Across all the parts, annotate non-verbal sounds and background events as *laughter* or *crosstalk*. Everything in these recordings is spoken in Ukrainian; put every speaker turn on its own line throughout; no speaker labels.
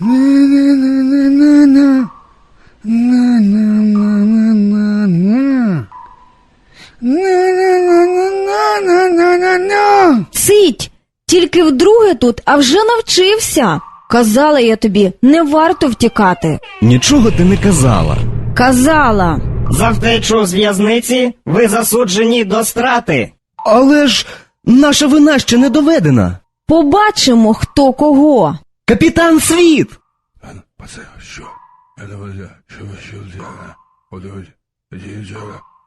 На-на-на-на-на-на. На-на-на-на-на-на. На-на-на-на-на-на-на.
Цить! Тільки вдруге тут, а вже навчився. Казала я тобі, не варто втікати.
Нічого ти не казала.
Казала.
За втечу з в'язниці ви засуджені до страти.
Але ж наша вина ще не доведена.
Побачимо, хто кого.
Капітан Світ!
Пацан, що?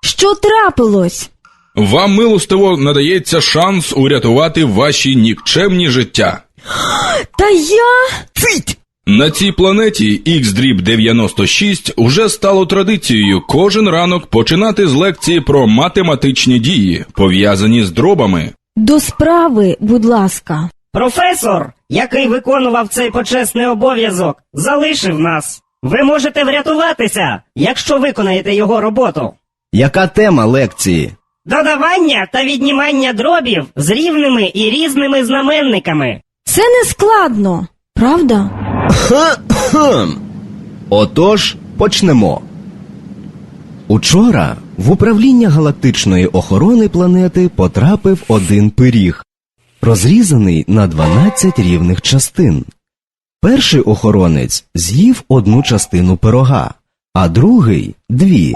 Що
трапилось?
Вам милостиво надається шанс урятувати ваші нікчемні життя. *gasps*
Та я.
Цить!
На цій планеті X-96 уже стало традицією кожен ранок починати з лекції про математичні дії, пов'язані з дробами.
До справи, будь ласка.
Професор, який виконував цей почесний обов'язок, залишив нас. Ви можете врятуватися, якщо виконаєте його роботу.
Яка тема лекції?
Додавання та віднімання дробів з рівними і різними знаменниками.
Це не складно, правда?
Отож, почнемо. Учора в управління галактичної охорони планети потрапив один пиріг, розрізаний на 12 рівних частин. Перший охоронець з'їв одну частину пирога, а другий дві.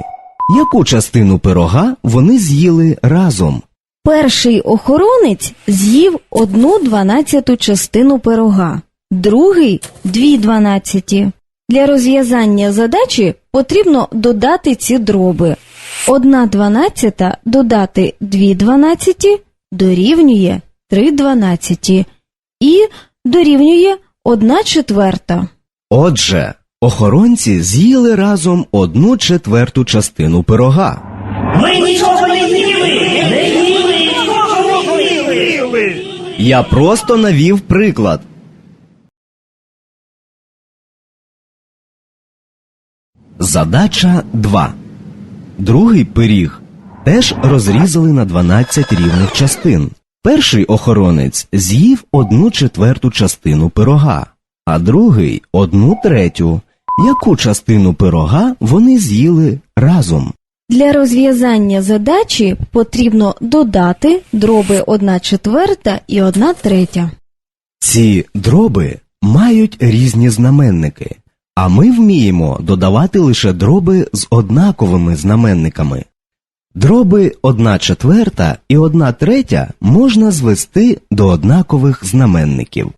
Яку частину пирога вони з'їли разом?
Перший охоронець з'їв одну дванадцяту частину пирога, другий дві дванадцяті. Для розв'язання задачі потрібно додати ці дроби. Одна дванадцята додати дві дванадцяті дорівнює три дванадцяті і дорівнює одна четверта.
Отже, охоронці з'їли разом одну четверту частину пирога.
Ми нічого не їли! Не їли! Нічого не їли!
Я просто навів приклад. Задача 2. Другий пиріг теж розрізали на 12 рівних частин. Перший охоронець з'їв одну четверту частину пирога, а другий одну третю. Яку частину пирога вони з'їли разом?
Для розв'язання задачі потрібно додати дроби 1 четверта і 1 третя.
Ці дроби мають різні знаменники, а ми вміємо додавати лише дроби з однаковими знаменниками. Дроби 1 четверта і 1 третя можна звести до однакових знаменників.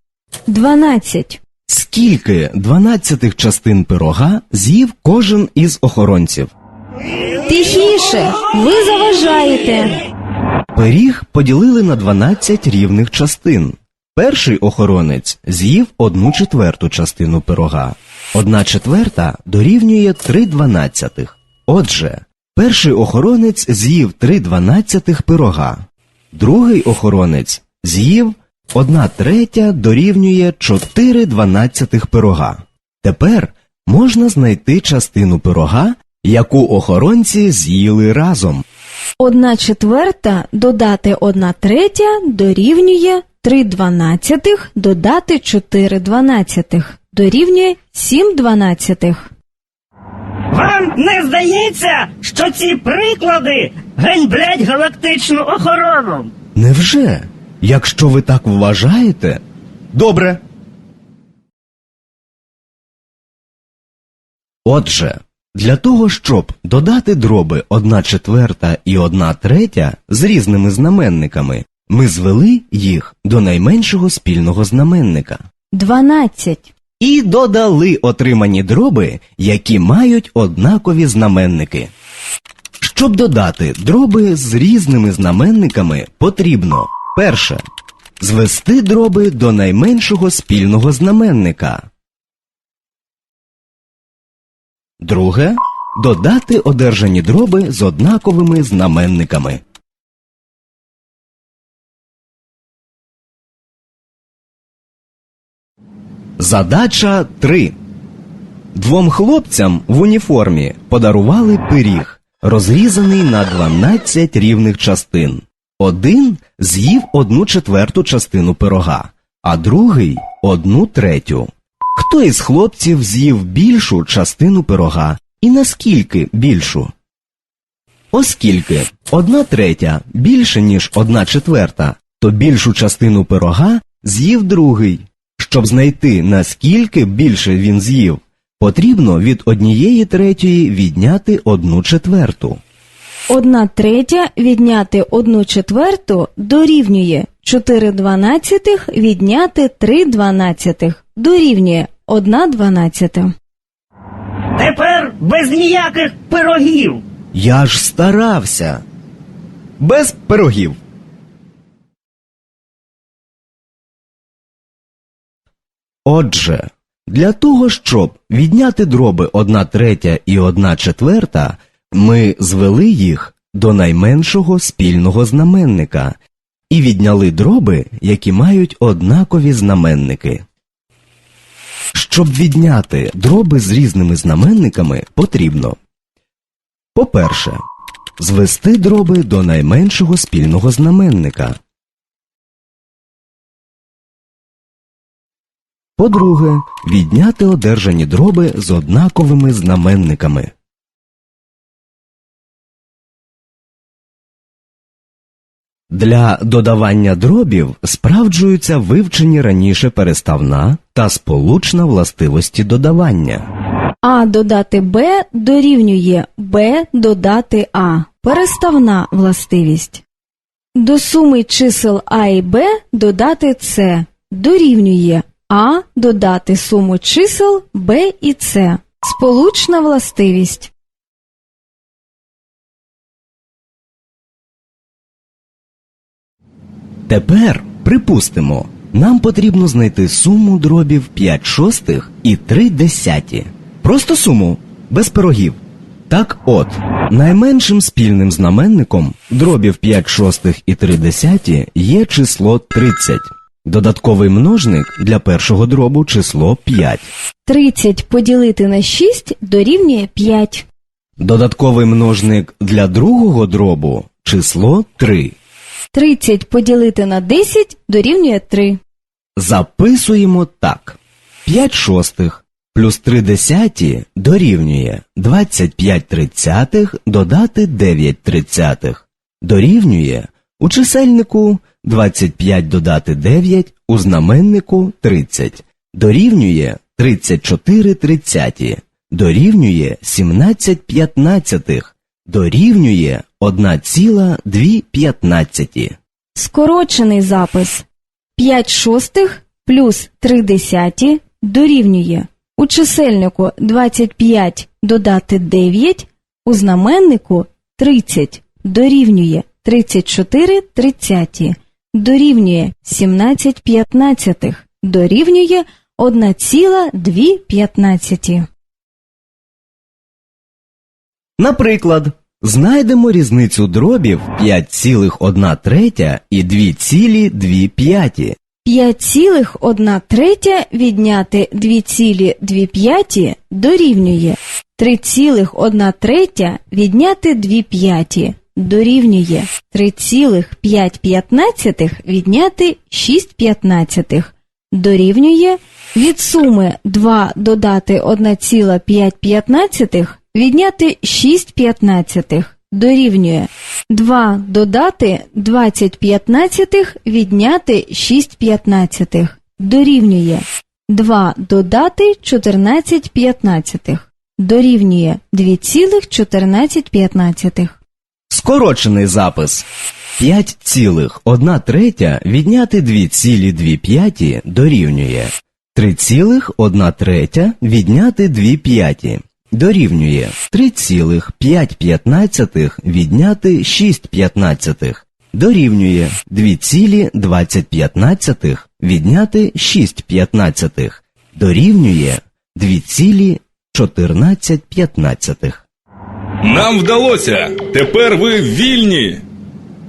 12.
Скільки дванадцятих частин пирога з'їв кожен із охоронців?
Тихіше, ви заважаєте.
Пиріг поділили на 12 рівних частин. Перший охоронець з'їв одну четверту частину пирога. Одна четверта дорівнює 3 дванадцятих. Отже, перший охоронець з'їв 3 дванадцятих пирога. Другий охоронець з'їв одна третя дорівнює 4 дванадцятих пирога. Тепер можна знайти частину пирога, яку охоронці з'їли разом.
1 четверта додати 1 третя дорівнює 3 дванадцятих додати 4 дванадцятих дорівнює 7 дванадцятих.
Вам не здається, що ці приклади ганьблять галактичну охорону?
Невже? Якщо ви так вважаєте? Добре. Отже, для того, щоб додати дроби 1 четверта і 1 третя з різними знаменниками, ми звели їх до найменшого спільного знаменника.
12.
І додали отримані дроби, які мають однакові знаменники. Щоб додати дроби з різними знаменниками, потрібно перше звести дроби до найменшого спільного знаменника. Друге додати одержані дроби з однаковими знаменниками. Задача 3. Двом хлопцям в уніформі подарували пиріг, розрізаний на 12 рівних частин. Один з'їв одну четверту частину пирога, а другий одну третю. Хто із хлопців з'їв більшу частину пирога? І наскільки більшу? Оскільки одна третя більше, ніж одна четверта, то більшу частину пирога з'їв другий. Щоб знайти, наскільки більше він з'їв, потрібно від однієї третьої відняти одну четверту.
Одна третя відняти одну четверту дорівнює 4 дванадцятих відняти 3 дванадцятих дорівнює 1 дванадцята.
Тепер без ніяких пирогів.
Я ж старався. Без пирогів. Отже, для того, щоб відняти дроби 1 третя і 1 четверта, ми звели їх до найменшого спільного знаменника і відняли дроби, які мають однакові знаменники. Щоб відняти дроби з різними знаменниками, потрібно по-перше, звести дроби до найменшого спільного знаменника. По-друге, відняти одержані дроби з однаковими знаменниками. Для додавання дробів справджуються вивчені раніше переставна та сполучна властивості додавання.
А додати Б дорівнює Б додати А. Переставна властивість. До суми чисел А і Б додати С дорівнює А додати суму чисел Б і С. Сполучна властивість.
Тепер, припустимо, нам потрібно знайти суму дробів 5 шостих і 3 десяті. Просто суму, без пирогів. Так от, найменшим спільним знаменником дробів 5 шостих і 3 десяті є число 30. Додатковий множник для першого дробу число 5.
30 поділити на 6 дорівнює 5.
Додатковий множник для другого дробу число 3.
30 поділити на 10 дорівнює 3.
Записуємо так. 5 шостих плюс 3 десяті дорівнює 25 тридцятих додати 9 тридцятих. Дорівнює у чисельнику 25 додати 9, у знаменнику 30. Дорівнює 34 тридцяті. Дорівнює 17 п'ятнадцятих. Дорівнює 1,2 п'ятнадцяті.
Скорочений запис 5 шостих плюс 3 десяті дорівнює у чисельнику 25 додати 9, у знаменнику 30 дорівнює 34 тридцяті, дорівнює 17 п'ятнадцятих, дорівнює 1,2 п'ятнадцяті.
Наприклад, знайдемо різницю дробів 5,1 третя і 2,2 п'яті.
5,1 третя відняти 2,2 п'яті дорівнює 3,1 третя відняти 2 п'яті дорівнює 3,5 відняти 6 п'ятнадцятих дорівнює від суми 2 додати 1,5 п'ятнадцятих відняти 6 п'ятнадцятих дорівнює 2 додати 20 п'ятнадцятих відняти 6 п'ятнадцятих дорівнює 2 додати 14 п'ятнадцятих дорівнює 2,14 п'ятнадцятих.
Скорочений запис. 5,1 третя відняти 2,2 п'яті дорівнює. 3,1 третя відняти 2 п'яті дорівнює. 3,5 відняти 6 п'ятнадцятих дорівнює. 2,20 відняти 6 п'ятнадцятих дорівнює. 2,14 п'ятнадцятих.
Нам вдалося! Тепер ви вільні!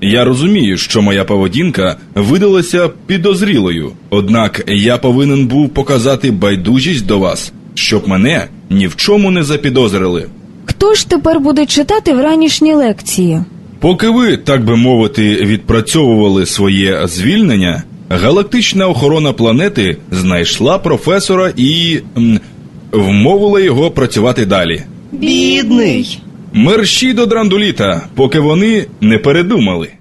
Я розумію, що моя поведінка видалася підозрілою, однак я повинен був показати байдужість до вас, щоб мене ні в чому не запідозрили.
Хто ж тепер буде читати в ранішній лекції?
Поки ви, так би мовити, відпрацьовували своє звільнення, Галактична охорона планети знайшла професора і м, вмовила його працювати далі.
Бідний.
Мерщі до драндуліта, поки вони не передумали.